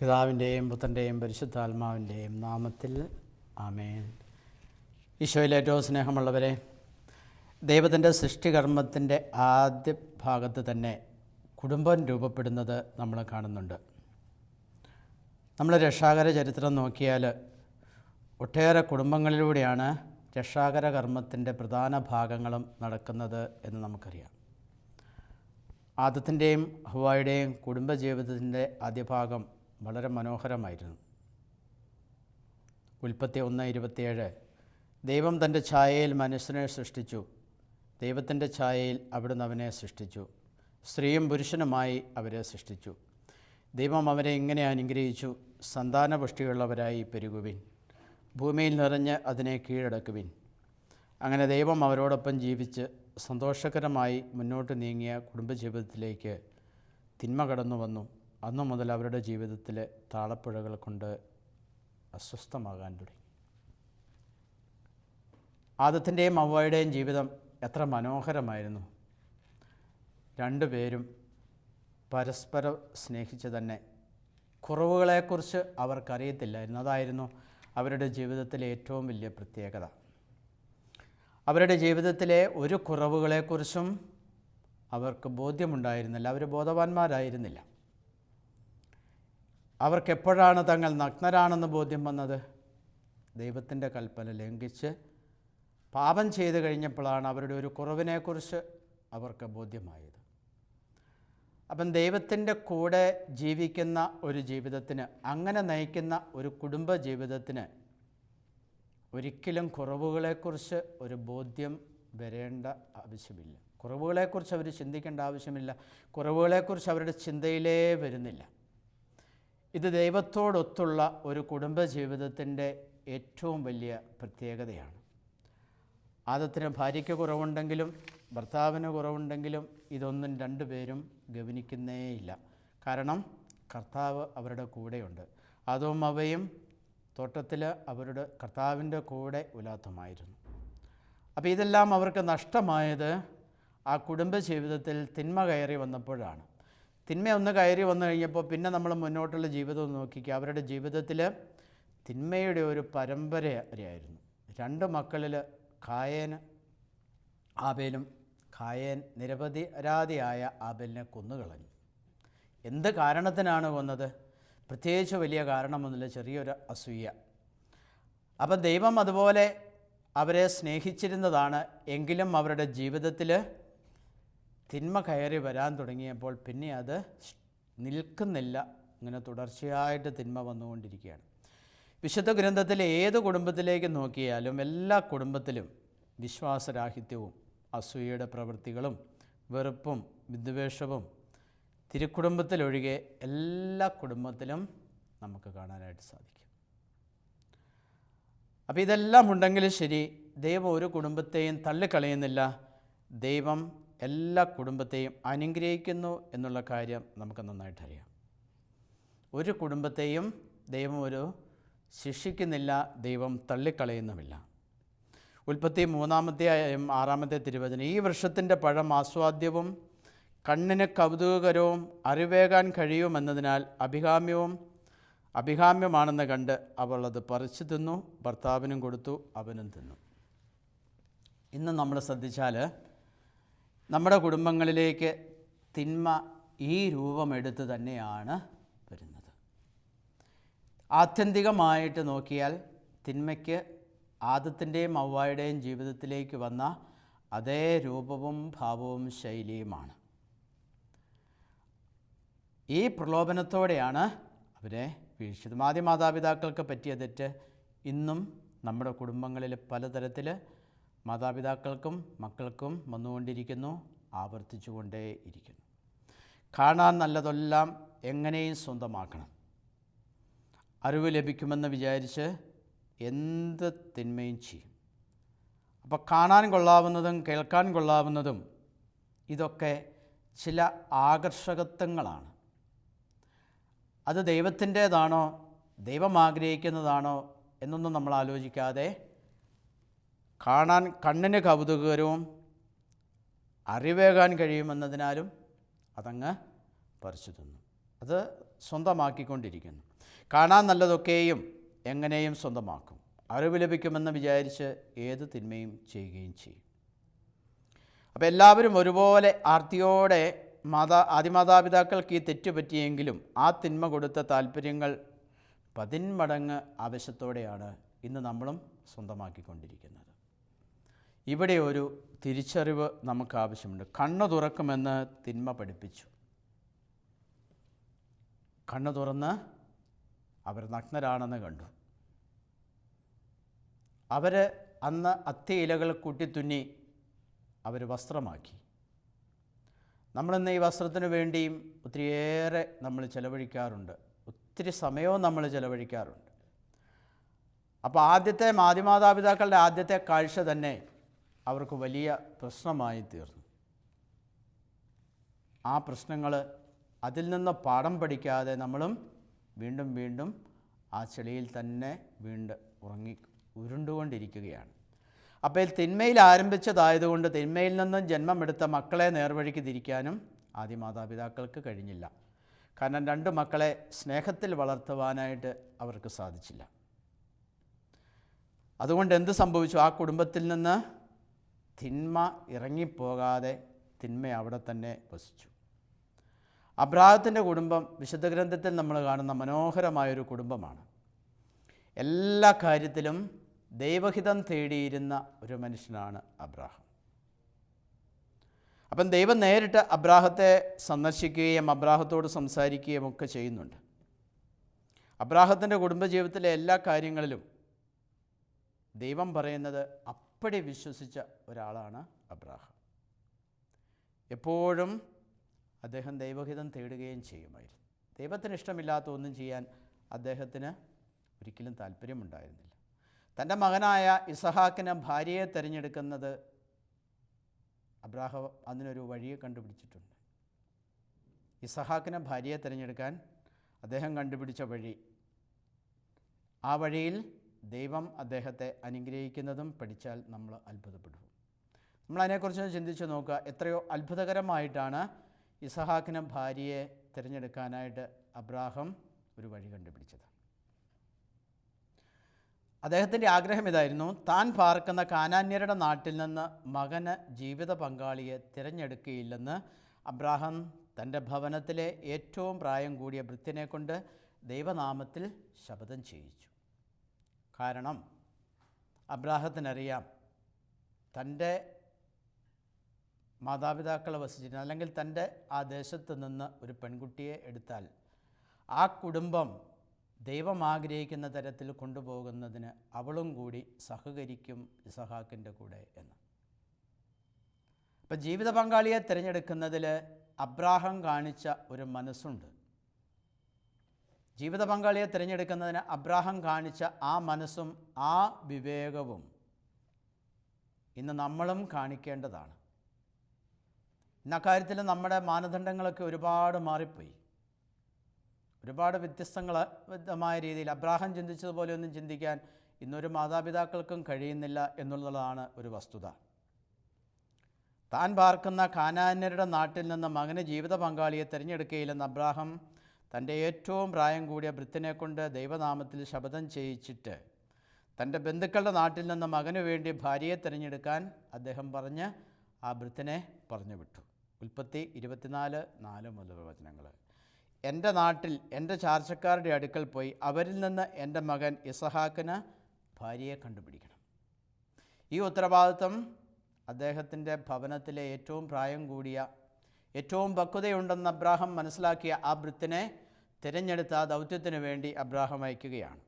പിതാവിന്റെയും പുത്രന്റെയും പരിശുദ്ധാത്മാവിന്റെയും നാമത്തിൽ ആമേൻ. ഈശോയിൽ ഏറ്റവും സ്നേഹമുള്ളവരെ ദൈവത്തിന്റെ സൃഷ്ടികർമ്മത്തിന്റെ ആദ്യ ഭാഗത്ത് തന്നെ കുടുംബം രൂപപ്പെടുന്നത് നമ്മൾ കാണുന്നുണ്ട്. നമ്മൾ രക്ഷാകര ചരിത്രം നോക്കിയാൽ ഒട്ടേറെ കുടുംബങ്ങളിലൂടെയാണ് രക്ഷാകര കർമ്മത്തിന്റെ പ്രധാന ഭാഗങ്ങളും നടക്കുന്നത് എന്ന് നമുക്കറിയാം. ആദത്തിന്റെയും ഹവായുടെയും കുടുംബജീവിതത്തിന്റെ ആദ്യ ഭാഗം വളരെ മനോഹരമായിരുന്നു. ഉൽപ്പത്തി ഒന്ന് ഇരുപത്തിയേഴ് ദൈവം തന്റെ ഛായയിൽ മനുഷ്യനെ സൃഷ്ടിച്ചു. ദൈവത്തിന്റെ ഛായയിൽ അവിടുന്ന് അവനെ സൃഷ്ടിച്ചു. സ്ത്രീയും പുരുഷനുമായി അവരെ സൃഷ്ടിച്ചു. ദൈവം അവരെ ഇങ്ങനെ അനുഗ്രഹിച്ചു. സന്താനപുഷ്ടിയുള്ളവരായി പെരുകുവിൻ. ഭൂമിയിൽ നിറഞ്ഞ് അതിനെ കീഴടക്കുവിൻ. അങ്ങനെ ദൈവം അവരോടൊപ്പം ജീവിച്ച് സന്തോഷകരമായി മുന്നോട്ട് നീങ്ങിയ കുടുംബജീവിതത്തിലേക്ക് തിന്മ കടന്നു വന്നു. അന്നു മുതൽ അവരുടെ ജീവിതത്തിലെ താളപ്പുഴകൾ കൊണ്ട് അസ്വസ്ഥമാകാൻ തുടങ്ങി. ആദത്തിന്റെയും അവയുടെയും ജീവിതം എത്ര മനോഹരമായിരുന്നു. രണ്ടുപേരും പരസ്പരം സ്നേഹിച്ച് തന്നെ കുറവുകളെക്കുറിച്ച് അവർക്കറിയത്തില്ലായിരുന്നു. അതായിരുന്നു അവരുടെ ജീവിതത്തിലെ ഏറ്റവും വലിയ പ്രത്യേകത. അവരുടെ ജീവിതത്തിലെ ഒരു കുറവുകളെക്കുറിച്ചും അവർക്ക് ബോധ്യമുണ്ടായിരുന്നില്ല. അവർ ബോധവാന്മാരായിരുന്നില്ല. അവർക്കെപ്പോഴാണ് തങ്ങൾ നഗ്നരാണെന്ന് ബോധ്യം വന്നത്? ദൈവത്തിന്റെ കൽപ്പന ലംഘിച്ച് പാപം ചെയ്തു കഴിഞ്ഞപ്പോഴാണ് അവരുടെ ഒരു കുറവിനെക്കുറിച്ച് അവർക്ക് ബോധ്യമായത്. അപ്പം ദൈവത്തിന്റെ കൂടെ ജീവിക്കുന്ന ഒരു ജീവിതത്തിന് അങ്ങനെ നയിക്കുന്ന ഒരു കുടുംബ ജീവിതത്തിന് ഒരിക്കലും കുറവുകളെക്കുറിച്ച് ഒരു ബോധ്യം വരേണ്ട ആവശ്യമില്ല. കുറവുകളെക്കുറിച്ച് അവർ ചിന്തിക്കേണ്ട ആവശ്യമില്ല. കുറവുകളെക്കുറിച്ച് അവരുടെ ചിന്തയിലേ വരുന്നില്ല. ഇത് ദൈവത്തോടൊത്തുള്ള ഒരു കുടുംബ ജീവിതത്തിന്റെ ഏറ്റവും വലിയ പ്രത്യേകതയാണ്. ആദത്തിന് ഭാര്യയ്ക്ക് കുറവുണ്ടെങ്കിലും ഭർത്താവിന് കുറവുണ്ടെങ്കിലും ഇതൊന്നും രണ്ടുപേരും ഗവനിക്കുന്നേയില്ല. കാരണം കർത്താവ് അവരുടെ കൂടെയുണ്ട്. അതും അവയും തോട്ടത്തിൽ അവരുടെ കർത്താവിന്റെ കൂടെ ഉലാത്തമായിരുന്നു. അപ്പോൾ ഇതെല്ലാം അവർക്ക് നഷ്ടമായത് ആ കുടുംബ ജീവിതത്തിൽ തിന്മ കയറി വന്നപ്പോഴാണ്. തിന്മ ഒന്ന് കയറി വന്നു കഴിഞ്ഞപ്പോൾ പിന്നെ നമ്മൾ മുന്നോട്ടുള്ള ജീവിതം നോക്കിക്കുക അവരുടെ ജീവിതത്തിൽ തിന്മയുടെ ഒരു പരമ്പരയായിരുന്നു. രണ്ട് മക്കളിൽ കായേന് ആബേലും കായേൻ നിരവധി അരാധിയായ ആബേലിനെ കൊന്നുകളഞ്ഞു. എന്ത് കാരണത്തിനാണ് കൊന്നത്? പ്രത്യേകിച്ച് വലിയ കാരണമൊന്നുമില്ല ചെറിയൊരു അസൂയ. അപ്പം ദൈവം അതുപോലെ അവരെ സ്നേഹിച്ചിരുന്നതാണ്. എങ്കിലും അവരുടെ ജീവിതത്തിൽ തിന്മ കയറി വരാൻ തുടങ്ങിയപ്പോൾ പിന്നെ അത് നിൽക്കുന്നില്ല. ഇങ്ങനെ തുടർച്ചയായിട്ട് തിന്മ വന്നുകൊണ്ടിരിക്കുകയാണ്. വിശുദ്ധ ഗ്രന്ഥത്തിലെ ഏത് കുടുംബത്തിലേക്ക് നോക്കിയാലും എല്ലാ കുടുംബത്തിലും വിശ്വാസരാഹിത്യവും അസൂയയുടെ പ്രവൃത്തികളും വെറുപ്പും വിദ്വേഷവും തിരുക്കുടുംബത്തിലൊഴികെ എല്ലാ കുടുംബത്തിലും നമുക്ക് കാണാനായിട്ട് സാധിക്കും. അപ്പോൾ ഇതെല്ലാം ഉണ്ടെങ്കിൽ ശരി ദൈവം ഒരു കുടുംബത്തെയും തള്ളിക്കളയുന്നില്ല. ദൈവം എല്ലാ കുടുംബത്തെയും അനുഗ്രഹിക്കുന്നു എന്നുള്ള കാര്യം നമുക്ക് നന്നായിട്ട് അറിയാം. ഒരു കുടുംബത്തെയും ദൈവം ഒരു ശിക്ഷിക്കുന്നില്ല ദൈവം തള്ളിക്കളയുന്നുമില്ല. ഉൽപ്പത്തി മൂന്നാമത്തെ ആറാമത്തെ തിരുവചനം. ഈ വൃക്ഷത്തിന്റെ പഴം ആസ്വാദ്യവും കണ്ണിന് കൗതുകകരവും അറിവേകാൻ കഴിയുമെന്നതിനാൽ അഭികാമ്യവും അഭികാമ്യമാണെന്ന് കണ്ട് അവൾ അത് പറിച്ചു തിന്നു ഭർത്താവിനും കൊടുത്തു അവനും തിന്നു. ഇന്ന് നമ്മൾ ശ്രദ്ധിച്ചാൽ നമ്മുടെ കുടുംബങ്ങളിലേക്ക് തിന്മ ഈ രൂപമെടുത്ത് തന്നെയാണ് വരുന്നത്. ആത്യന്തികമായിട്ട് നോക്കിയാൽ തിന്മയ്ക്ക് ആദത്തിന്റെയും ഔവായുടെയും ജീവിതത്തിലേക്ക് വന്ന അതേ രൂപവും ഭാവവും ശൈലിയുമാണ്. ഈ പ്രലോഭനത്തോടെയാണ് അവരെ വീഴ്ചത് ആദ്യ മാതാപിതാക്കൾക്ക് പറ്റിയ തെറ്റ് ഇന്നും നമ്മുടെ കുടുംബങ്ങളിൽ പലതരത്തിൽ മാതാപിതാക്കൾക്കും മക്കൾക്കും വന്നുകൊണ്ടിരിക്കുന്നു ആവർത്തിച്ചുകൊണ്ടേ ഇരിക്കുന്നു കാണാൻ നല്ലതെല്ലാം എങ്ങനെയും സ്വന്തമാക്കണം. അറിവ് ലഭിക്കുമെന്ന് വിചാരിച്ച് എന്ത് തിന്മയും ചെയ്യും. അപ്പോൾ കാണാൻ കൊള്ളാവുന്നതും കേൾക്കാൻ കൊള്ളാവുന്നതും ഇതൊക്കെ ചില ആകർഷകത്വങ്ങളാണ്. അത് ദൈവത്തിന്റേതാണോ ദൈവം ആഗ്രഹിക്കുന്നതാണോ എന്നൊന്നും നമ്മൾ ആലോചിക്കാതെ കാണാൻ കണ്ണിന് കൗതുകകരവും അറിവേകാൻ കഴിയുമെന്നതിനാലും അതങ്ങ് പറിച്ചു തിന്നു. അത് സ്വന്തമാക്കിക്കൊണ്ടിരിക്കുന്നു. കാണാൻ നല്ലതൊക്കെയും എങ്ങനെയും സ്വന്തമാക്കും. അറിവ് ലഭിക്കുമെന്ന് വിചാരിച്ച് ഏത് തിന്മയും ചെയ്യുകയും ചെയ്യും. അപ്പോൾ എല്ലാവരും ഒരുപോലെ ആർത്തിയോടെ മാതാ ആദിമാതാപിതാക്കൾക്ക് ഈ തെറ്റ് പറ്റിയെങ്കിലും ആ തിന്മ കൊടുത്ത താല്പര്യങ്ങൾ പതിന്മടങ്ങ് ആവശ്യത്തോടെയാണ് ഇന്ന് നമ്മളും സ്വന്തമാക്കിക്കൊണ്ടിരിക്കുന്നത്. ഇവിടെ ഒരു തിരിച്ചറിവ് നമുക്ക് ആവശ്യമുണ്ട്. കണ്ണു തുറക്കുമെന്ന് തിന്മ പഠിപ്പിച്ചു. കണ്ണു തുറന്ന് അവർ നഗ്നരാണെന്ന് കണ്ടു. അവർ അന്ന് അത്തി ഇലകൾ കൂട്ടിത്തുന്നി അവർ വസ്ത്രമാക്കി. നമ്മളിന്ന് ഈ വസ്ത്രത്തിന് വേണ്ടിയും ഒത്തിരിയേറെ നമ്മൾ ചിലവഴിക്കാറുണ്ട്. ഒത്തിരി സമയവും നമ്മൾ ചിലവഴിക്കാറുണ്ട്. അപ്പോൾ ആദ്യത്തെ മാതാപിതാക്കളുടെ ആദ്യത്തെ കാഴ്ച തന്നെ അവർക്ക് വലിയ പ്രശ്നമായി തീർന്നു. ആ പ്രശ്നങ്ങൾ അതിൽ നിന്ന് പാഠം പഠിക്കാതെ നമ്മളും വീണ്ടും വീണ്ടും ആ ചെളിയിൽ തന്നെ വീണ്ടും ഉറങ്ങി ഉരുണ്ടുകൊണ്ടിരിക്കുകയാണ്. അപ്പോൾ തിന്മയിൽ ആരംഭിച്ചതായതുകൊണ്ട് തിന്മയിൽ നിന്നും ജന്മമെടുത്ത മക്കളെ നേർവഴിക്ക് തിരിക്കാനും ആദ്യ മാതാപിതാക്കൾക്ക് കഴിഞ്ഞില്ല. കാരണം രണ്ട് മക്കളെ സ്നേഹത്തിൽ വളർത്തുവാനായിട്ട് അവർക്ക് സാധിച്ചില്ല. അതുകൊണ്ട് എന്ത് സംഭവിച്ചു? ആ കുടുംബത്തിൽ നിന്ന് തിന്മ ഇറങ്ങിപ്പോകാതെ തിന്മ അവിടെ തന്നെ വസിച്ചു. അബ്രാഹത്തിന്റെ കുടുംബം വിശുദ്ധ ഗ്രന്ഥത്തിൽ നമ്മൾ കാണുന്ന മനോഹരമായൊരു കുടുംബമാണ്. എല്ലാ കാര്യത്തിലും ദൈവഹിതം തേടിയിരുന്ന ഒരു മനുഷ്യനാണ് അബ്രാഹം. അപ്പം ദൈവം നേരിട്ട് അബ്രാഹത്തെ സന്ദർശിക്കുകയും അബ്രാഹത്തോട് സംസാരിക്കുകയും ഒക്കെ ചെയ്യുന്നുണ്ട്. അബ്രാഹത്തിന്റെ കുടുംബജീവിതത്തിലെ എല്ലാ കാര്യങ്ങളിലും ദൈവം പറയുന്നത് അപ്പടി വിശ്വസിച്ച ഒരാളാണ് അബ്രാഹം. എപ്പോഴും അദ്ദേഹം ദൈവഹിതം തേടുകയും ചെയ്യുമായിരുന്നു. ദൈവത്തിന് ഇഷ്ടമില്ലാത്ത ഒന്നും ചെയ്യാൻ അദ്ദേഹത്തിന് ഒരിക്കലും താല്പര്യമുണ്ടായിരുന്നില്ല. തന്റെ മകനായ ഇസഹാക്കിന് ഭാര്യയെ തിരഞ്ഞെടുക്കുന്നത് അബ്രാഹം അതിനൊരു വഴിയെ കണ്ടുപിടിച്ചിട്ടുണ്ട്. ഇസഹാക്കിന് ഭാര്യയെ തിരഞ്ഞെടുക്കാൻ അദ്ദേഹം കണ്ടുപിടിച്ച വഴി. ആ വഴിയിൽ ദൈവം അദ്ദേഹത്തെ അനുഗ്രഹിക്കുന്നതും പഠിച്ചാൽ നമ്മൾ അത്ഭുതപ്പെടും. നമ്മൾ അതിനെക്കുറിച്ച് ചിന്തിച്ച് നോക്കുക. എത്രയോ അത്ഭുതകരമായിട്ടാണ് ഇസഹാക്കിന് ഭാര്യയെ തിരഞ്ഞെടുക്കാനായിട്ട് അബ്രാഹം ഒരു വഴി കണ്ടുപിടിച്ചത്. അദ്ദേഹത്തിന്റെ ആഗ്രഹം ഇതായിരുന്നു താൻ പാർക്കുന്ന കാനാന്യരുടെ നാട്ടിൽ നിന്ന് മകന് ജീവിത പങ്കാളിയെ തിരഞ്ഞെടുക്കുകയില്ലെന്ന്. അബ്രാഹം തന്റെ ഭവനത്തിലെ ഏറ്റവും പ്രായം കൂടിയ ഭൃത്യനെ കൊണ്ട് ദൈവനാമത്തിൽ ശപഥം ചെയ്യിച്ചു. കാരണം അബ്രാഹത്തിനറിയാം തന്റെ മാതാപിതാക്കളെ വസിച്ചിരുന്ന അല്ലെങ്കിൽ തന്റെ ആ ദേശത്ത് നിന്ന് ഒരു പെൺകുട്ടിയെ എടുത്താൽ ആ കുടുംബം ദൈവം ആഗ്രഹിക്കുന്ന തരത്തിൽ കൊണ്ടുപോകുന്നതിന് അവളും കൂടി സഹകരിക്കും ഇസഹാക്കിന്റെ കൂടെ എന്ന്. ഇപ്പം ജീവിത പങ്കാളിയെ തിരഞ്ഞെടുക്കുന്നതിൽ അബ്രാഹം കാണിച്ച ഒരു മനസ്സുണ്ട്. ജീവിത പങ്കാളിയെ തിരഞ്ഞെടുക്കുന്നതിന് അബ്രാഹം കാണിച്ച ആ മനസ്സും ആ വിവേകവും ഇന്ന് നമ്മളും കാണിക്കേണ്ടതാണ്. ഇന്നക്കാര്യത്തിൽ നമ്മുടെ മാനദണ്ഡങ്ങളൊക്കെ ഒരുപാട് മാറിപ്പോയി. ഒരുപാട് വ്യത്യസ്തങ്ങൾ വ്യക്തമായ രീതിയിൽ അബ്രാഹം ചിന്തിച്ചതുപോലെ ഒന്നും ചിന്തിക്കാൻ ഇന്നൊരു മാതാപിതാക്കൾക്കും കഴിയുന്നില്ല എന്നുള്ളതാണ് ഒരു വസ്തുത. താൻ പാർക്കുന്ന കാനാന്യരുടെ നാട്ടിൽ നിന്ന് മകന് ജീവിത പങ്കാളിയെ തിരഞ്ഞെടുക്കുകയില്ലെന്ന് അബ്രാഹം തന്റെ ഏറ്റവും പ്രായം കൂടിയ വൃത്തിനെ കൊണ്ട് ദൈവനാമത്തിൽ ശപഥം ചെയ്യിച്ചിട്ട് തന്റെ ബന്ധുക്കളുടെ നാട്ടിൽ നിന്ന് മകനു വേണ്ടി ഭാര്യയെ തിരഞ്ഞെടുക്കാൻ അദ്ദേഹം പറഞ്ഞ് ആ വൃത്തിനെ പറഞ്ഞു വിട്ടു ഉൽപ്പത്തി ഇരുപത്തിനാല് നാല് മുതൽ വചനങ്ങൾ എന്റെ നാട്ടിൽ എന്റെ ചാർച്ചക്കാരുടെ അടുക്കൽ പോയി അവരിൽ നിന്ന് എന്റെ മകൻ ഇസഹാക്കിന് ഭാര്യയെ കണ്ടുപിടിക്കണം. ഈ ഉത്തരവാദിത്വം അദ്ദേഹത്തിന്റെ ഭവനത്തിലെ ഏറ്റവും പ്രായം കൂടിയ ഏറ്റവും പക്വതയുണ്ടെന്ന് അബ്രാഹം മനസ്സിലാക്കിയ ആ വൃത്തിനെ തിരഞ്ഞെടുത്ത ആ ദൗത്യത്തിന് വേണ്ടി അബ്രാഹം അയക്കുകയാണ്.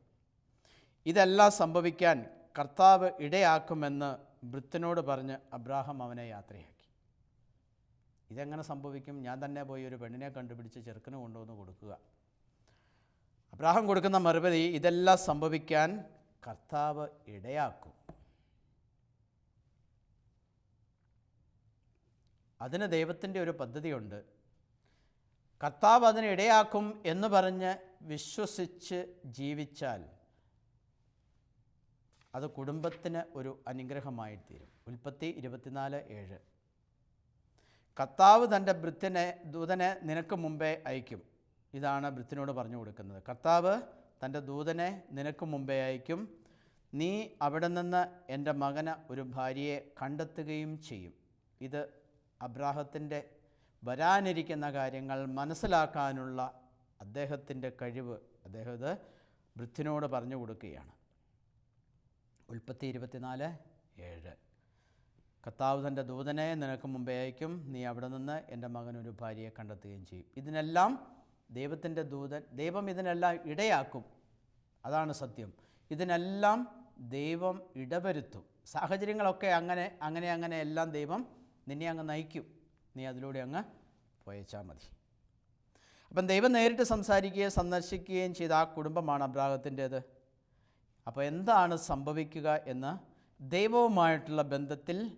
ഇതെല്ലാം സംഭവിക്കാൻ കർത്താവ് ഇടയാക്കുമെന്ന് വൃത്തിനോട് പറഞ്ഞ് അബ്രാഹം അവനെ യാത്രയാക്കി. ഇതെങ്ങനെ സംഭവിക്കും? ഞാൻ തന്നെ പോയി ഒരു പെണ്ണിനെ കണ്ടുപിടിച്ച് ചെറുക്കന് കൊണ്ടുവന്ന് കൊടുക്കുക. അബ്രാഹം കൊടുക്കുന്ന മറുപടി ഇതെല്ലാം സംഭവിക്കാൻ കർത്താവ് ഇടയാക്കും. അതിന് ദൈവത്തിന്റെ ഒരു പദ്ധതിയുണ്ട്. കർത്താവ് അതിന് ഇടയാക്കും എന്ന് പറഞ്ഞ് വിശ്വസിച്ച് ജീവിച്ചാൽ അത് കുടുംബത്തിന് ഒരു അനുഗ്രഹമായി തീരും ഉൽപ്പത്തി ഇരുപത്തിനാല് ഏഴ്. കർത്താവ് തന്റെ ഭൃത്യനെ ദൂതനെ നിനക്ക് മുമ്പേ അയക്കും ഇതാണ് വൃത്തിനോട് പറഞ്ഞു കൊടുക്കുന്നത്. കർത്താവ് തന്റെ ദൂതനെ നിനക്ക് മുമ്പേ അയക്കും നീ അവിടെ നിന്ന് എന്റെ മകന് ഒരു ഭാര്യയെ കണ്ടെത്തുകയും ചെയ്യും. ഇത് അബ്രാഹത്തിന്റെ വരാനിരിക്കുന്ന കാര്യങ്ങൾ മനസ്സിലാക്കാനുള്ള അദ്ദേഹത്തിന്റെ കഴിവ്. അദ്ദേഹം ഇത് ഭൃത്യനോട് പറഞ്ഞു കൊടുക്കുകയാണ്. ഉൽപ്പത്തി ഇരുപത്തിനാല് ഏഴ്. കർത്താവ് തന്റെ ദൂതനെ നിനക്ക് മുമ്പേ അയക്കും. നീ അവിടെ നിന്ന് എന്റെ മകനൊരു ഭാര്യയെ കണ്ടെത്തുകയും ചെയ്യും. ഇതിനെല്ലാം ദൈവത്തിന്റെ ദൂതൻ ദൈവം ഇതിനെല്ലാം ഇടയാക്കും. അതാണ് സത്യം. ഇതിനെല്ലാം ദൈവം ഇടവരുത്തും. സാഹചര്യങ്ങളൊക്കെ അങ്ങനെ അങ്ങനെ അങ്ങനെ എല്ലാം ദൈവം നിന്നെ അങ്ങ് നയിക്കും. നീ അതിലൂടെ അങ്ങ് പോയച്ചാൽ മതി. അപ്പം ദൈവം നേരിട്ട് സംസാരിക്കുകയും സന്ദർശിക്കുകയും ചെയ്ത ആ കുടുംബമാണ് അബ്രാഹത്തിന്റേത്. അപ്പോൾ എന്താണ് സംഭവിക്കുക എന്ന് ദൈവവുമായിട്ടുള്ള ബന്ധത്തിൽ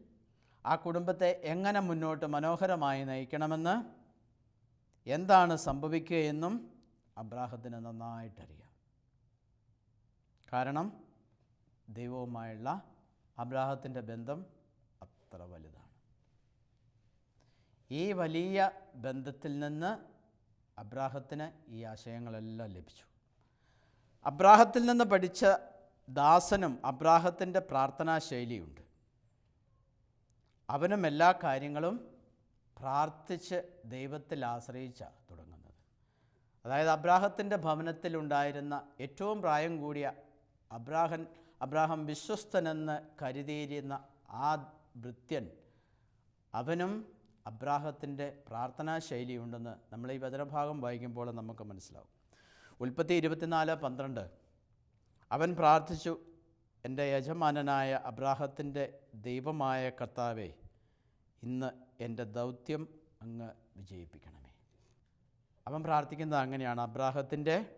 ആ കുടുംബത്തെ എങ്ങനെ മുന്നോട്ട് മനോഹരമായി നയിക്കണമെന്ന് എന്താണ് സംഭവിക്കുക എന്നും അബ്രാഹത്തിന് നന്നായിട്ടറിയാം. കാരണം ദൈവവുമായുള്ള അബ്രാഹത്തിന്റെ ബന്ധം അത്ര വലുതാണ്. ഈ വലിയ ബന്ധത്തിൽ നിന്ന് അബ്രാഹത്തിന് ഈ ആശയങ്ങളെല്ലാം ലഭിച്ചു. അബ്രാഹത്തിൽ നിന്ന് പഠിച്ച ദാസനും അബ്രാഹത്തിന്റെ പ്രാർത്ഥനാ ശൈലിയുണ്ട് അവനും എല്ലാ കാര്യങ്ങളും പ്രാർത്ഥിച്ച് ദൈവത്തിൽ ആശ്രയിച്ച തുടങ്ങുന്നത്. അതായത് അബ്രാഹത്തിന്റെ ഭവനത്തിലുണ്ടായിരുന്ന ഏറ്റവും പ്രായം കൂടിയ അബ്രാഹൻ അബ്രാഹം വിശ്വസ്തനെന്ന് കരുതിയിരുന്ന ആ ഭൃത്യൻ അവനും അബ്രാഹത്തിന്റെ പ്രാർത്ഥനാ ശൈലിയുണ്ടെന്ന് നമ്മൾ ഈ വചനഭാഗം വായിക്കുമ്പോൾ നമുക്ക് മനസ്സിലാവും. ഉൽപ്പത്തി ഇരുപത്തിനാല് പന്ത്രണ്ട് അവൻ പ്രാർത്ഥിച്ചു എന്റെ യജമാനനായ അബ്രാഹത്തിന്റെ ദൈവമായ കർത്താവെ ഇന്ന് എന്റെ ദൗത്യം അങ്ങ് വിജയിപ്പിക്കണമേ. അവൻ പ്രാർത്ഥിക്കുന്നത് അങ്ങനെയാണ്. അബ്രാഹത്തിന്റെ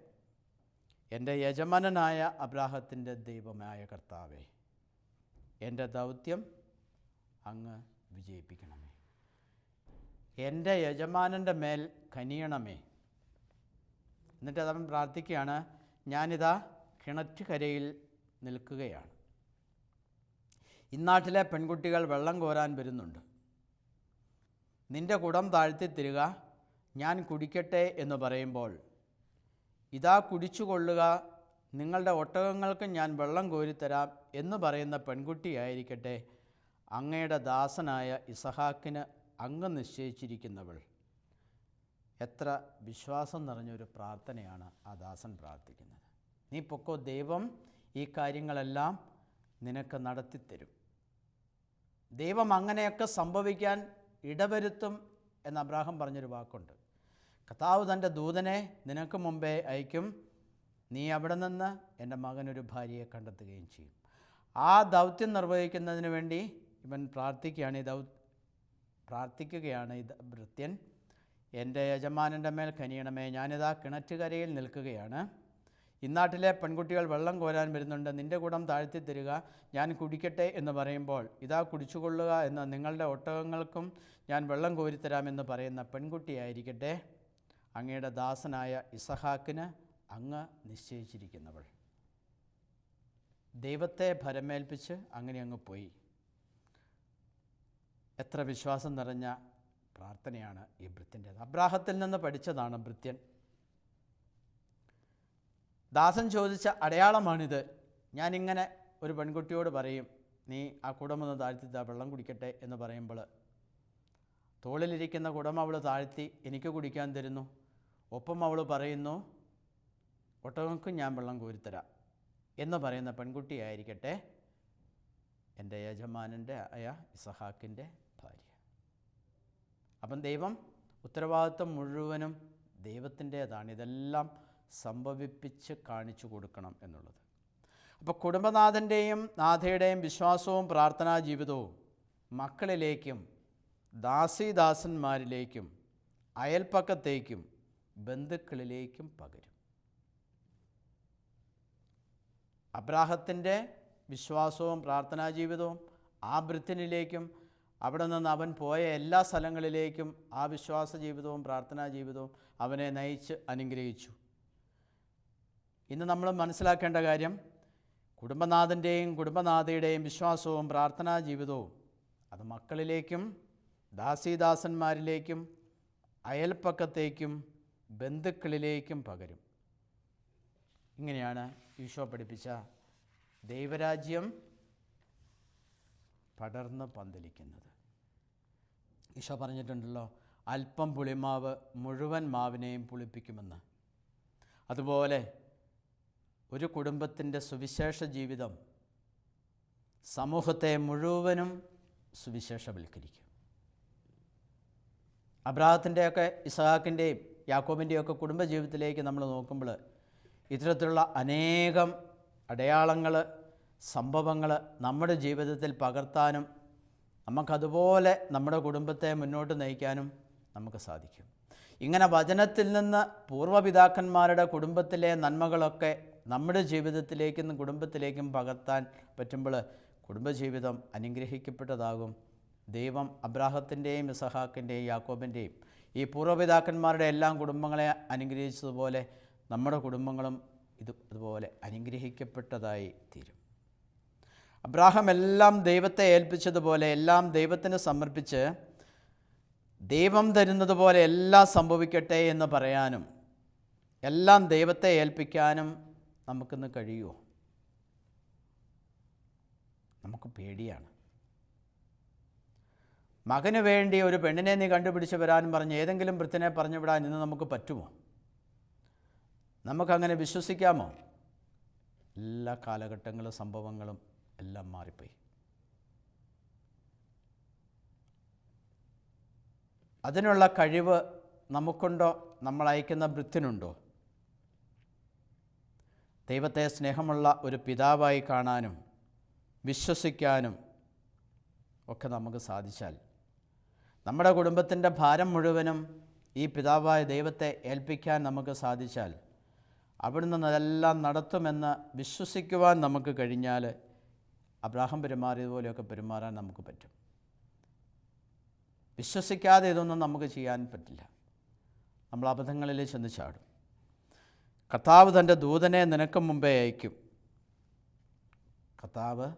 എന്റെ യജമാനനായ അബ്രാഹത്തിന്റെ ദൈവമായ കർത്താവേ എന്റെ ദൗത്യം അങ്ങ് വിജയിപ്പിക്കണമേ. എന്റെ യജമാനന്റെ മേൽ കനിയണമേ. എന്നിട്ട് അവൻ പ്രാർത്ഥിക്കുകയാണ് ഞാനിതാ കിണറ്റുകരയിൽ നിൽക്കുകയാണ്. ഇന്നാട്ടിലെ പെൺകുട്ടികൾ വെള്ളം കോരാൻ വരുന്നുണ്ട്. നിന്റെ കുടം താഴ്ത്തി തരിക ഞാൻ കുടിക്കട്ടെ എന്ന് പറയുമ്പോൾ ഇതാ കുടിച്ചുകൊള്ളുക നിങ്ങളുടെ ഒട്ടകങ്ങൾക്ക് ഞാൻ വെള്ളം കോരിത്തരാം എന്ന് പറയുന്ന പെൺകുട്ടിയായിരിക്കട്ടെ അങ്ങയുടെ ദാസനായ ഇസഹാക്കിന് അങ്ങ് നിശ്ചയിച്ചിരിക്കുന്നവൾ. എത്ര വിശ്വാസം നിറഞ്ഞൊരു പ്രാർത്ഥനയാണ് ആ ദാസൻ പ്രാർത്ഥിക്കുന്നത്. നീ പൊക്കോ ദൈവം ഈ കാര്യങ്ങളെല്ലാം നിനക്ക് നടത്തിത്തരും. ദൈവം അങ്ങനെയൊക്കെ സംഭവിക്കാൻ ഇടവരുത്തും എന്ന് അബ്രാഹം പറഞ്ഞൊരു വാക്കുണ്ട്. കർത്താവ് തന്റെ ദൂതനെ നിനക്ക് മുമ്പേ അയക്കും. നീ അവിടെ നിന്ന് എന്റെ മകനൊരു ഭാര്യയെ കണ്ടെത്തുകയും ചെയ്യും. ആ ദൗത്യം നിർവഹിക്കുന്നതിന് വേണ്ടി ഇവൻ പ്രാർത്ഥിക്കുകയാണ്. ഈ ദൗ പ്രാർത്ഥിക്കുകയാണ് ഈ ഭൃത്യൻ എന്റെ യജമാനന്റെ മേൽ കനിയണമേ. ഞാനിതാ കിണറ്റുകരയിൽ നിൽക്കുകയാണ്. ഇന്നാട്ടിലെ പെൺകുട്ടികൾ വെള്ളം കോരാൻ വരുന്നുണ്ട് നിന്റെ കൂടം താഴ്ത്തി തരിക ഞാൻ കുടിക്കട്ടെ എന്ന് പറയുമ്പോൾ ഇതാ കുടിച്ചുകൊള്ളുക എന്ന് നിങ്ങളുടെ ഒട്ടകങ്ങൾക്കും ഞാൻ വെള്ളം കോരിത്തരാമെന്ന് പറയുന്ന പെൺകുട്ടിയായിരിക്കട്ടെ അങ്ങയുടെ ദാസനായ ഇസഹാക്കിന് അങ്ങ് നിശ്ചയിച്ചിരിക്കുന്നവൾ. ദൈവത്തെ ഭരമേൽപ്പിച്ച് അങ്ങനെ അങ്ങ് പോയി. എത്ര വിശ്വാസം നിറഞ്ഞ പ്രാർത്ഥനയാണ് ഈ ഭൃത്യന്റേത്. അബ്രാഹത്തിൽ നിന്ന് പഠിച്ചതാണ് ഭൃത്യൻ. ദാസൻ ചോദിച്ച അടയാളമാണിത്. ഞാനിങ്ങനെ ഒരു പെൺകുട്ടിയോട് പറയും നീ ആ കുടമൊന്ന് താഴ്ത്തി വെള്ളം കുടിക്കട്ടെ എന്ന് പറയുമ്പോൾ തോളിലിരിക്കുന്ന കുടം അവൾ താഴ്ത്തി എനിക്ക് കുടിക്കാൻ തരുന്നു. ഒപ്പം അവൾ പറയുന്നു ഒട്ടകൾക്കും ഞാൻ വെള്ളം കോരിത്തരാം എന്ന് പറയുന്ന പെൺകുട്ടിയായിരിക്കട്ടെ എന്റെ യജമാനന്റെ അയ ഇസഹാക്കിന്റെ ഭാര്യ. അപ്പം ദൈവം ഉത്തരവാദിത്വം മുഴുവനും ദൈവത്തിന്റേതാണ്. ഇതെല്ലാം സംഭവിപ്പിച്ച് കാണിച്ചു കൊടുക്കണം എന്നുള്ളത്. അപ്പോൾ കുടുംബനാഥന്റെയും നാഥയുടെയും വിശ്വാസവും പ്രാർത്ഥനാ ജീവിതവും മക്കളിലേക്കും ദാസീദാസന്മാരിലേക്കും അയൽപ്പക്കത്തേക്കും ബന്ധുക്കളിലേക്കും പകരും. അബ്രാഹത്തിന്റെ വിശ്വാസവും പ്രാർത്ഥനാ ജീവിതവും ആ ബ്രിത്തിനിലേക്കും അവിടെ നിന്ന് അവൻ പോയ എല്ലാ സ്ഥലങ്ങളിലേക്കും ആ വിശ്വാസ ജീവിതവും പ്രാർത്ഥനാ ജീവിതവും അവനെ നയിച്ച് അനുഗ്രഹിച്ചു. ഇന്ന് നമ്മൾ മനസ്സിലാക്കേണ്ട കാര്യം കുടുംബനാഥന്റെയും കുടുംബനാഥയുടെയും വിശ്വാസവും പ്രാർത്ഥനാ ജീവിതവും അത് മക്കളിലേക്കും ദാസീദാസന്മാരിലേക്കും അയൽപ്പക്കത്തേക്കും ബന്ധുക്കളിലേക്കും പകരും. ഇങ്ങനെയാണ് ഈശോ പഠിപ്പിച്ച ദൈവരാജ്യം പടർന്ന് പന്തലിക്കുന്നത്. ഈശോ പറഞ്ഞിട്ടുണ്ടല്ലോ അല്പം പുളിമാവ് മുഴുവൻ മാവിനെയും പുളിപ്പിക്കുമെന്ന്. അതുപോലെ ഒരു കുടുംബത്തിന്റെ സുവിശേഷ ജീവിതം സമൂഹത്തെ മുഴുവനും സുവിശേഷവൽക്കരിക്കും. അബ്രാഹത്തിന്റെയൊക്കെ ഇസഹാക്കിന്റെയും യാക്കോബിന്റെയൊക്കെ കുടുംബജീവിതത്തിലേക്ക് നമ്മൾ നോക്കുമ്പോൾ ഇത്തരത്തിലുള്ള അനേകം അടയാളങ്ങൾ സംഭവങ്ങൾ നമ്മുടെ ജീവിതത്തിൽ പകർത്താനും നമുക്കതുപോലെ നമ്മുടെ കുടുംബത്തെ മുന്നോട്ട് നയിക്കാനും നമുക്ക് സാധിക്കും. ഇങ്ങനെ വചനത്തിൽ നിന്ന് പൂർവപിതാക്കന്മാരുടെ കുടുംബത്തിലെ നന്മകളൊക്കെ നമ്മുടെ ജീവിതത്തിലേക്കും കുടുംബത്തിലേക്കും പകർത്താൻ പറ്റുമ്പോൾ കുടുംബജീവിതം അനുഗ്രഹിക്കപ്പെട്ടതാകും. ദൈവം അബ്രാഹത്തിന്റെയും ഇസഹാക്കിന്റെയും യാക്കോബിന്റെയും ഈ പൂർവപിതാക്കന്മാരുടെ എല്ലാം കുടുംബങ്ങളെ അനുഗ്രഹിച്ചതുപോലെ നമ്മുടെ കുടുംബങ്ങളും ഇത് അതുപോലെ അനുഗ്രഹിക്കപ്പെട്ടതായി തീരും. അബ്രാഹം എല്ലാം ദൈവത്തെ ഏൽപ്പിച്ചതുപോലെ എല്ലാം ദൈവത്തിന് സമർപ്പിച്ച് ദൈവം തരുന്നത് പോലെ എല്ലാം സംഭവിക്കട്ടെ എന്ന് പറയാനും എല്ലാം ദൈവത്തെ ഏൽപ്പിക്കാനും നമുക്കിന്ന് കഴിയുമോ നമുക്ക് പേടിയാണ്. മകന് വേണ്ടി ഒരു പെണ്ണിനെ നീ കണ്ടുപിടിച്ച് വരാനും പറഞ്ഞ് ഏതെങ്കിലും വൃത്തിനെ പറഞ്ഞു വിടാൻ ഇന്ന് നമുക്ക് പറ്റുമോ? നമുക്കങ്ങനെ വിശ്വസിക്കാമോ? എല്ലാ കാലഘട്ടങ്ങളും സംഭവങ്ങളും എല്ലാം മാറിപ്പോയി. അതിനുള്ള കഴിവ് നമുക്കുണ്ടോ? നമ്മൾ അയക്കുന്ന വൃത്തിനുണ്ടോ? ദൈവത്തെ സ്നേഹമുള്ള ഒരു പിതാവായി കാണാനും വിശ്വസിക്കാനും ഒക്കെ നമുക്ക് സാധിച്ചാൽ നമ്മുടെ കുടുംബത്തിന്റെ ഭാരം മുഴുവനും ഈ പിതാവായ ദൈവത്തെ ഏൽപ്പിക്കാൻ നമുക്ക് സാധിച്ചാൽ അവിടുന്ന് അതെല്ലാം നടത്തുമെന്ന് വിശ്വസിക്കുവാൻ നമുക്ക് കഴിഞ്ഞാൽ അബ്രാഹം പെരുമാറിയതുപോലെയൊക്കെ പെരുമാറാൻ നമുക്ക് പറ്റും. വിശ്വസിക്കാതെ ഇതൊന്നും നമുക്ക് ചെയ്യാൻ പറ്റില്ല. നമ്മൾ അബദ്ധങ്ങളിൽ ചെന്ന് ചാടും. കർത്താവ് തന്റെ ദൂതനെ നിനക്ക് മുമ്പേ അയക്കും. കർത്താവ്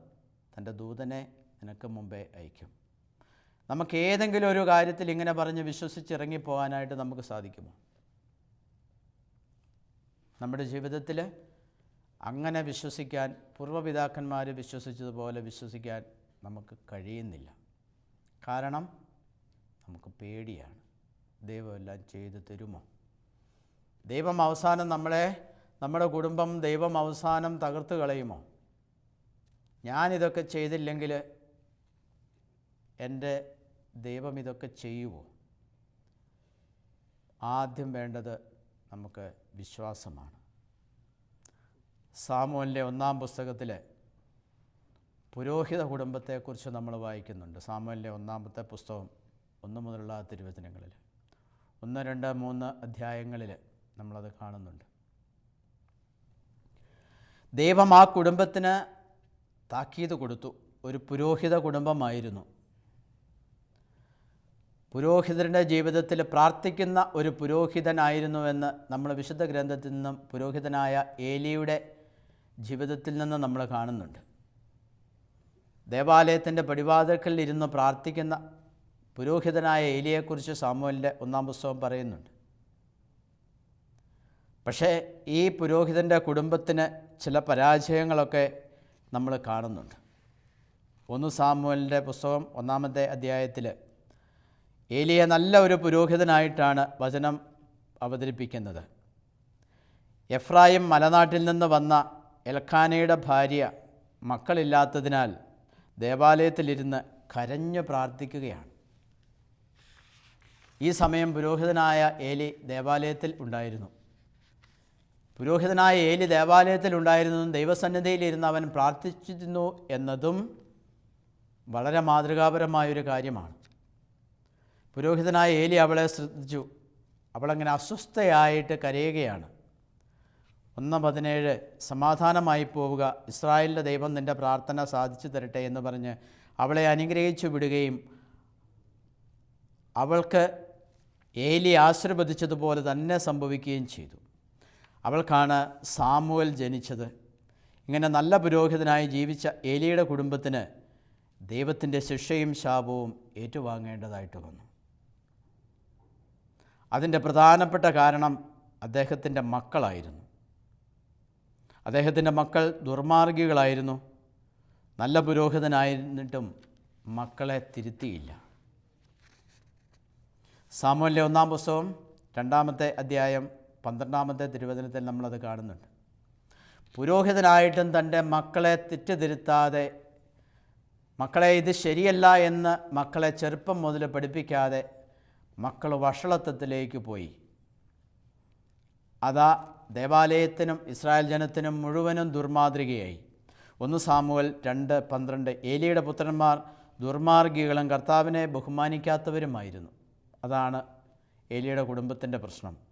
തന്റെ ദൂതനെ നിനക്ക് മുമ്പേ അയക്കും. നമുക്ക് ഏതെങ്കിലും ഒരു കാര്യത്തിൽ ഇങ്ങനെ പറഞ്ഞ് വിശ്വസിച്ചിറങ്ങിപ്പോകാനായിട്ട് നമുക്ക് സാധിക്കുമോ? നമ്മുടെ ജീവിതത്തിൽ അങ്ങനെ വിശ്വസിക്കാൻ പൂർവപിതാക്കന്മാർ വിശ്വസിച്ചതുപോലെ വിശ്വസിക്കാൻ നമുക്ക് കഴിയുന്നില്ല. കാരണം നമുക്ക് പേടിയാണ്. ദൈവമെല്ലാം ചെയ്തു തരുമോ? ദൈവം അവസാനം നമ്മളെ നമ്മുടെ കുടുംബം ദൈവം അവസാനം തകർത്ത് കളയുമോ? ഞാനിതൊക്കെ ചെയ്തില്ലെങ്കിൽ എന്റെ ദൈവം ഇതൊക്കെ ചെയ്യുമോ ആദ്യം വേണ്ടത് നമുക്ക് വിശ്വാസമാണ്. സാമുവലിന്റെ ഒന്നാം പുസ്തകത്തിൽ പുരോഹിത കുടുംബത്തെക്കുറിച്ച് നമ്മൾ വായിക്കുന്നുണ്ട്. സാമുവലിന്റെ ഒന്നാമത്തെ പുസ്തകം ഒന്ന് മുതലുള്ള തിരുവചനങ്ങളിൽ ഒന്ന് രണ്ട് മൂന്ന് അധ്യായങ്ങളിൽ നമ്മളത് കാണുന്നുണ്ട്. ദൈവം ആ കുടുംബത്തിന് താക്കീത് കൊടുത്തു. ഒരു പുരോഹിത കുടുംബമായിരുന്നു. പുരോഹിതരുടെ ജീവിതത്തിൽ പ്രാർത്ഥിക്കുന്ന ഒരു പുരോഹിതനായിരുന്നുവെന്ന് നമ്മൾ വിശുദ്ധ ഗ്രന്ഥത്തിൽ നിന്നും പുരോഹിതനായ ഏലിയുടെ ജീവിതത്തിൽ നിന്ന് നമ്മൾ കാണുന്നുണ്ട്. ദേവാലയത്തിന്റെ പടിവാതിൽക്കൽ ഇരുന്ന് പ്രാർത്ഥിക്കുന്ന പുരോഹിതനായ ഏലിയെക്കുറിച്ച് സാമൂലിന്റെ ഒന്നാം പുസ്തകം പറയുന്നുണ്ട്. പക്ഷേ ഈ പുരോഹിതന്റെ കുടുംബത്തിന് ചില പരാജയങ്ങളൊക്കെ നമ്മൾ കാണുന്നുണ്ട്. ഒന്ന് സാമുവലിന്റെ പുസ്തകം ഒന്നാമത്തെ അധ്യായത്തിൽ ഏലിയെ നല്ല ഒരു പുരോഹിതനായിട്ടാണ് വചനം അവതരിപ്പിക്കുന്നത്. എഫ്രായിം മലനാട്ടിൽ നിന്ന് വന്ന എൽഖാനയുടെ ഭാര്യ മക്കളില്ലാത്തതിനാൽ ദേവാലയത്തിലിരുന്ന് കരഞ്ഞു പ്രാർത്ഥിക്കുകയാണ്. ഈ സമയം പുരോഹിതനായ ഏലി ദേവാലയത്തിൽ ഉണ്ടായിരുന്നു. പുരോഹിതനായ ഏലി ദേവാലയത്തിലുണ്ടായിരുന്നതും ദൈവസന്നിധിയിലിരുന്ന് അവൻ പ്രാർത്ഥിച്ചിരുന്നു എന്നതും വളരെ മാതൃകാപരമായൊരു കാര്യമാണ്. പുരോഹിതനായ ഏലി അവളെ ശ്രദ്ധിച്ചു. അവളങ്ങനെ അസ്വസ്ഥയായിട്ട് കരയുകയാണ്. ഒന്ന് പതിനേഴ് സമാധാനമായി പോവുക. ഇസ്രായേലിന്റെ ദൈവം നിന്റെ പ്രാർത്ഥന സാധിച്ചു തരട്ടെ എന്ന് പറഞ്ഞ് അവളെ അനുഗ്രഹിച്ചു വിടുകയും അവൾക്ക് ഏലി ആശീർവദിച്ചതുപോലെ തന്നെ സംഭവിക്കുകയും ചെയ്തു. അവൾക്കാണ് സാമുവൽ ജനിച്ചത്. ഇങ്ങനെ നല്ല പുരോഹിതനായി ജീവിച്ച ഏലിയുടെ കുടുംബത്തിന് ദൈവത്തിന്റെ ശിക്ഷയും ശാപവും ഏറ്റുവാങ്ങേണ്ടതായിട്ട് വന്നു. അതിന്റെ പ്രധാനപ്പെട്ട കാരണം അദ്ദേഹത്തിന്റെ മക്കളായിരുന്നു. അദ്ദേഹത്തിന്റെ മക്കൾ ദുർമാർഗികളായിരുന്നു. നല്ല പുരോഹിതനായിരുന്നിട്ടും മക്കളെ തിരുത്തിയില്ല. സാമൂല്യ ഒന്നാം പുസ്തകം രണ്ടാമത്തെ അധ്യായം പന്ത്രണ്ടാമത്തെ തിരുവചനത്തിൽ നമ്മളത് കാണുന്നുണ്ട്. പുരോഹിതനായിട്ടും തന്റെ മക്കളെ തെറ്റുതിരുത്താതെ മക്കളെ ഇത് ശരിയല്ല എന്ന് മക്കളെ ചെറുപ്പം മുതൽ പഠിപ്പിക്കാതെ മക്കൾ വഷളത്വത്തിലേക്ക് പോയി. അതാ ദേവാലയത്തിനും ഇസ്രായേൽ ജനത്തിനും മുഴുവനും ദുർമാതൃകയായി. ഒന്ന് സാമുവൽ രണ്ട് പന്ത്രണ്ട്. ഏലിയുടെ പുത്രന്മാർ ദുർമാർഗികളും കർത്താവിനെ ബഹുമാനിക്കാത്തവരുമായിരുന്നു. അതാണ് ഏലിയുടെ കുടുംബത്തിന്റെ പ്രശ്നം.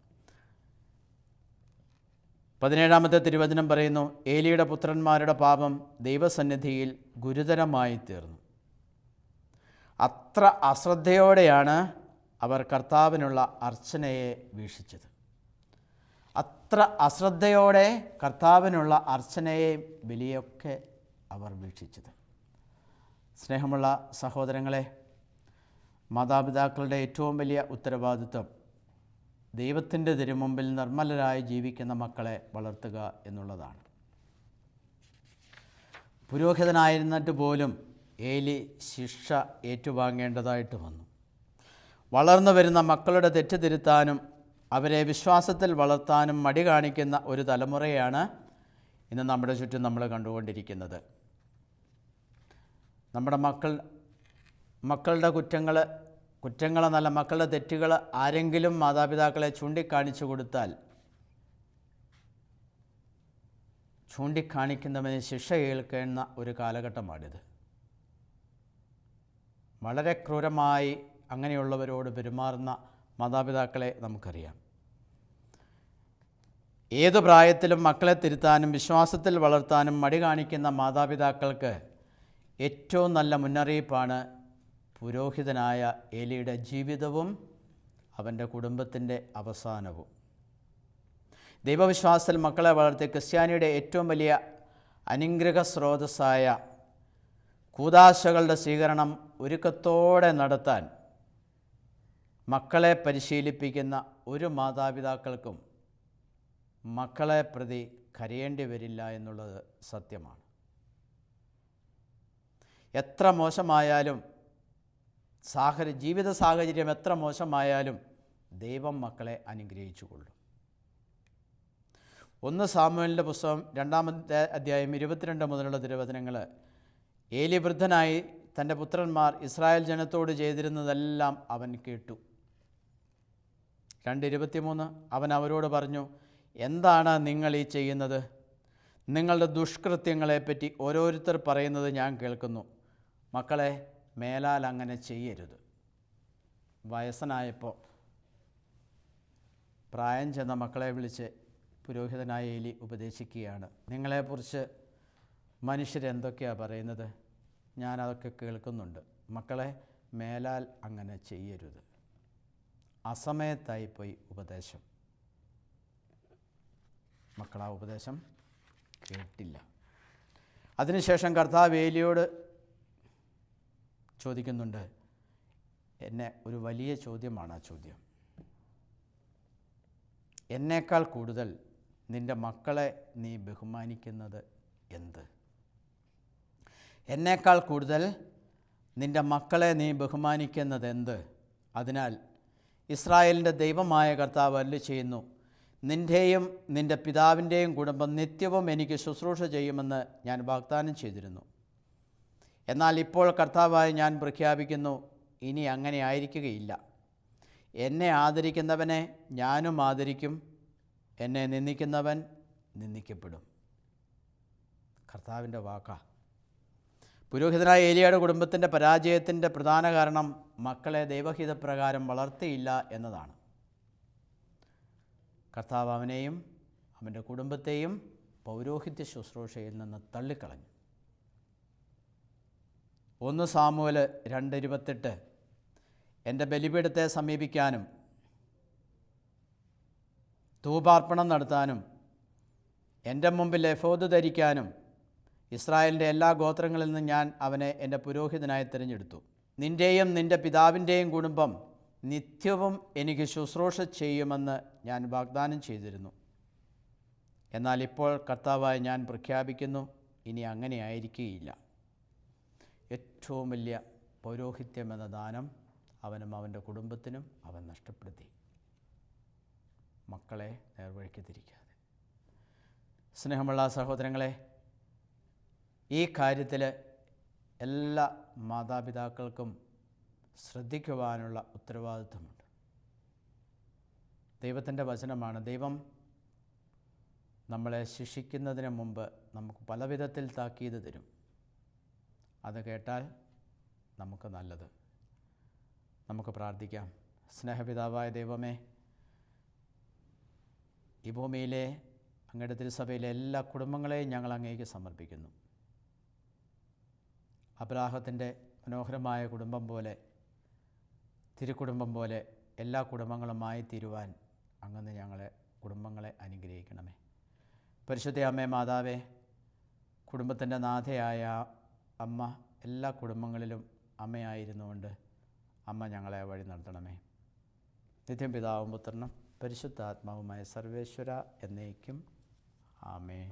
പതിനേഴാമത്തെ തിരുവചനം പറയുന്നു ഏലിയുടെ പുത്രന്മാരുടെ പാപം ദൈവസന്നിധിയിൽ ഗുരുതരമായി തീർന്നു. അത്ര അശ്രദ്ധയോടെയാണ് അവർ കർത്താവിനുള്ള അർച്ചനയെ വീക്ഷിച്ചത്. അത്ര അശ്രദ്ധയോടെ കർത്താവിനുള്ള അർച്ചനയെ ബലിയൊക്കെ അവർ വീക്ഷിച്ചത്. സ്നേഹമുള്ള സഹോദരങ്ങളെ മാതാപിതാക്കളുടെ ഏറ്റവും വലിയ ഉത്തരവാദിത്വം ദൈവത്തിന്റെ തിരുമുമ്പിൽ നിർമ്മലരായി ജീവിക്കുന്ന മക്കളെ വളർത്തുക എന്നുള്ളതാണ്. പുരോഹിതനായിരുന്നിട്ട് പോലും ഏലി ശിക്ഷ ഏറ്റുവാങ്ങേണ്ടതായിട്ട് വന്നു. വളർന്നു വരുന്ന മക്കളുടെ തെറ്റ് തിരുത്താനും അവരെ വിശ്വാസത്തിൽ വളർത്താനും മടി കാണിക്കുന്ന ഒരു തലമുറയാണ് ഇന്ന് നമ്മുടെ ചുറ്റും നമ്മൾ കണ്ടുകൊണ്ടിരിക്കുന്നത്. നമ്മുടെ മക്കൾ മക്കളുടെ കുറ്റങ്ങൾ കുറ്റങ്ങളെന്നല്ല മക്കളുടെ തെറ്റുകൾ ആരെങ്കിലും മാതാപിതാക്കളെ ചൂണ്ടിക്കാണിച്ചു കൊടുത്താൽ ചൂണ്ടിക്കാണിക്കുന്നവന് ശിക്ഷ കേൾക്കുന്ന ഒരു കാലഘട്ടമാണിത്. വളരെ ക്രൂരമായി അങ്ങനെയുള്ളവരോട് പെരുമാറുന്ന മാതാപിതാക്കളെ നമുക്കറിയാം. ഏതു പ്രായത്തിലും മക്കളെ തിരുത്താനും വിശ്വാസത്തിൽ വളർത്താനും മടി കാണിക്കുന്ന മാതാപിതാക്കൾക്ക് ഏറ്റവും നല്ല മുന്നറിയിപ്പാണ് പുരോഹിതനായ ഏലിയുടെ ജീവിതവും അവന്റെ കുടുംബത്തിന്റെ അവസാനവും. ദൈവവിശ്വാസത്തിൽ മക്കളെ വളർത്തി ക്രിസ്ത്യാനിയുടെ ഏറ്റവും വലിയ അനുഗ്രഹ സ്രോതസ്സായ കൂതാശകളുടെ സ്വീകരണം ഒരുക്കത്തോടെ നടത്താൻ മക്കളെ പരിശീലിപ്പിക്കുന്ന ഒരു മാതാപിതാക്കൾക്കും മക്കളെ പ്രതി കരയേണ്ടി വരില്ല എന്നുള്ളത് സത്യമാണ്. എത്ര മോശമായാലും സാഹചര്യ ജീവിത സാഹചര്യം എത്ര മോശമായാലും ദൈവം മക്കളെ അനുഗ്രഹിച്ചു കൊള്ളും ഒന്ന് സാമുവലിന്റെ പുസ്തകം രണ്ടാമത്തെ അധ്യായം ഇരുപത്തിരണ്ട് മുതലുള്ള തിരുവചനങ്ങൾ. ഏലി വൃദ്ധനായി തന്റെ പുത്രന്മാർ ഇസ്രായേൽ ജനത്തോട് ചെയ്തിരുന്നതെല്ലാം അവൻ കേട്ടു. രണ്ട് ഇരുപത്തിമൂന്ന് അവൻ അവരോട് പറഞ്ഞു എന്താണ് നിങ്ങൾ ഈ ചെയ്യുന്നത്? നിങ്ങളുടെ ദുഷ്കൃത്യങ്ങളെപ്പറ്റി ഓരോരുത്തർ പറയുന്നത് ഞാൻ കേൾക്കുന്നു. മക്കളെ മേലാൽ അങ്ങനെ ചെയ്യരുത്. വയസ്സനായപ്പോൾ പ്രായം ചെന്ന മക്കളെ വിളിച്ച് പുരോഹിതനായ എലി ഉപദേശിക്കുകയാണ്. നിങ്ങളെക്കുറിച്ച് മനുഷ്യരെന്തൊക്കെയാണ് പറയുന്നത്? ഞാനതൊക്കെ കേൾക്കുന്നുണ്ട്. മക്കളെ മേലാൽ അങ്ങനെ ചെയ്യരുത്. അസമയത്തായിപ്പോയി ഉപദേശം. മക്കൾ ആ ഉപദേശം കേട്ടില്ല. അതിനുശേഷം കർത്താവ് ഏലിയോട് ചോദിക്കുന്നുണ്ട്. എന്നെ ഒരു വലിയ ചോദ്യമാണ് ആ ചോദ്യം. എന്നേക്കാൾ കൂടുതൽ നിന്റെ മക്കളെ നീ ബഹുമാനിക്കുന്നത് എന്ത്? എന്നേക്കാൾ കൂടുതൽ നിന്റെ മക്കളെ നീ ബഹുമാനിക്കുന്നത് എന്ത്? അതിനാൽ ഇസ്രായേലിന്റെ ദൈവമായ കർത്താവ് അല്ല ചെയ്യുന്നു നിന്റെയും നിന്റെ പിതാവിന്റെയും കുടുംബം നിത്യവും എനിക്ക് ശുശ്രൂഷ ചെയ്യുമെന്ന് ഞാൻ വാഗ്ദാനം ചെയ്തിരുന്നു. എന്നാൽ ഇപ്പോൾ കർത്താവായി ഞാൻ പ്രഖ്യാപിക്കുന്നു ഇനി അങ്ങനെ ആയിരിക്കുകയില്ല. എന്നെ ആദരിക്കുന്നവനെ ഞാനും ആദരിക്കും എന്നെ നിന്ദിക്കുന്നവൻ നിന്ദിക്കപ്പെടും. കർത്താവിന്റെ വാക്കാ. പുരോഹിതനായ ഏലിയയുടെ കുടുംബത്തിന്റെ പരാജയത്തിന്റെ പ്രധാന കാരണം മക്കളെ ദൈവഹിതപ്രകാരം വളർത്തിയില്ല എന്നതാണ്. കർത്താവ് അവനെയും അവന്റെ കുടുംബത്തെയും പൗരോഹിത്യ ശുശ്രൂഷയിൽ നിന്ന് തള്ളിക്കളഞ്ഞു. ഒന്ന് സാമൂൽ രണ്ട് ഇരുപത്തെട്ട് എന്റെ ബലിപീഠത്തെ സമീപിക്കാനും ധൂപാർപ്പണം നടത്താനും എന്റെ മുമ്പിൽ എഫോദ് ധരിക്കാനും ഇസ്രായേലിന്റെ എല്ലാ ഗോത്രങ്ങളിൽ നിന്നും ഞാൻ അവനെ എന്റെ പുരോഹിതനായി തിരഞ്ഞെടുത്തു. നിന്റെയും നിന്റെ പിതാവിന്റെയും കുടുംബം നിത്യവും എനിക്ക് ശുശ്രൂഷ ചെയ്യുമെന്ന് ഞാൻ വാഗ്ദാനം ചെയ്തിരുന്നു. എന്നാൽ ഇപ്പോൾ കർത്താവായി ഞാൻ പ്രഖ്യാപിക്കുന്നു ഇനി അങ്ങനെ ആയിരിക്കുകയില്ല. ഏറ്റവും വലിയ പൗരോഹിത്യം എന്ന ദാനം അവനും അവന്റെ കുടുംബത്തിനും അവൻ നഷ്ടപ്പെടുത്തി. മക്കളെ നേർവഴിക്ക് തിരിക്കാതെ സ്നേഹമുള്ള സഹോദരങ്ങളെ ഈ കാര്യത്തിൽ എല്ലാ മാതാപിതാക്കൾക്കും ശ്രദ്ധിക്കുവാനുള്ള ഉത്തരവാദിത്വമുണ്ട്. ദൈവത്തിന്റെ വചനമാണ് ദൈവം നമ്മളെ ശിക്ഷിക്കുന്നതിന് മുമ്പ് നമുക്ക് പല വിധത്തിൽ താക്കീത് തരും. അത് കേട്ടാൽ നമുക്ക് നല്ലത്. നമുക്ക് പ്രാർത്ഥിക്കാം. സ്നേഹപിതാവായ ദൈവമേ ഈ ഭൂമിയിലെ അങ്ങയുടെ തിരുസഭയിലെ എല്ലാ കുടുംബങ്ങളെയും ഞങ്ങൾ അങ്ങേക്ക് സമർപ്പിക്കുന്നു. അബ്രാഹത്തിന്റെ മനോഹരമായ കുടുംബം പോലെ തിരുക്കുടുംബം പോലെ എല്ലാ കുടുംബങ്ങളുമായി തീരുവാൻ അങ്ങനെ ഞങ്ങളെ കുടുംബങ്ങളെ അനുഗ്രഹിക്കണമേ. പരിശുദ്ധ അമ്മേ മാതാവേ കുടുംബത്തിന്റെ നാഥയായ അമ്മ എല്ലാ കുടുംബങ്ങളിലും അമ്മയായിരുന്നുകൊണ്ട് അമ്മ ഞങ്ങളെ വഴി നടത്തണമേ. നിത്യം പിതാവും പുത്രനും പരിശുദ്ധാത്മാവുമായ സർവേശ്വര എന്നേക്കും. ആമേ